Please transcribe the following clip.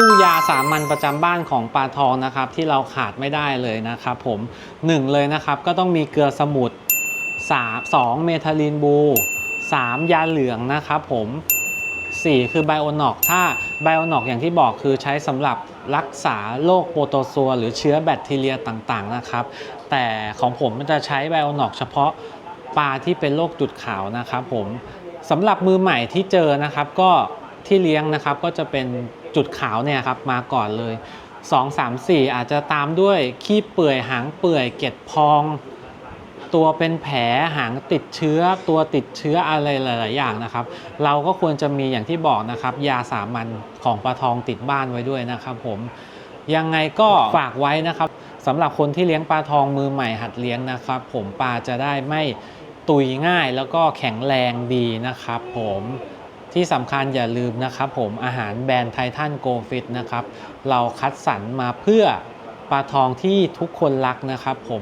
ตู้ยาสามัญประจำบ้านของปลาทองนะครับ ที่เราขาดไม่ได้เลยนะครับผมหนึ่งเลยนะครับก็ต้องมีเกลือสมุทรสามสองเมทาลินบูสามยาเหลืองนะครับผม4 คือไบโอนอกถ้าไบโอนอกอย่างที่บอกคือใช้สำหรับรักษาโรคโปรโตซัวหรือเชื้อแบคทีเรียต่างๆนะครับ แต่ของผมมันจะใช้ไบโอนอกเฉพาะปลาที่เป็นโรคจุดขาวนะครับผมสำหรับมือใหม่ที่เจอนะครับก็ที่เลี้ยงนะครับก็จะเป็น จุดขาวเนี่ยครับมาก่อนเลย 2 3 4 อาจจะตามด้วยขี้เปื่อยหางเปื่อยเกล็ดพอง ตัวเป็นแผลหางติดเชื้อ ตัวติดเชื้ออะไรหลาย ๆ อย่างนะครับ เราก็ควรจะมีอย่างที่บอกนะครับ ยาสามัญของปลาทองติดบ้านไว้ด้วยนะครับ ผมยังไงก็ฝากไว้นะครับสำหรับคนที่เลี้ยงปลาทองมือใหม่หัดเลี้ยงนะครับ ผมปลาจะได้ไม่ตุยง่ายแล้วก็แข็งแรงดีนะครับ ผม ที่สำคัญอย่าลืมนะครับผมอาหารแบรนด์ไททันโกฟิตนะครับ เราคัดสรรมาเพื่อปลาทองที่ทุกคนรักนะครับผม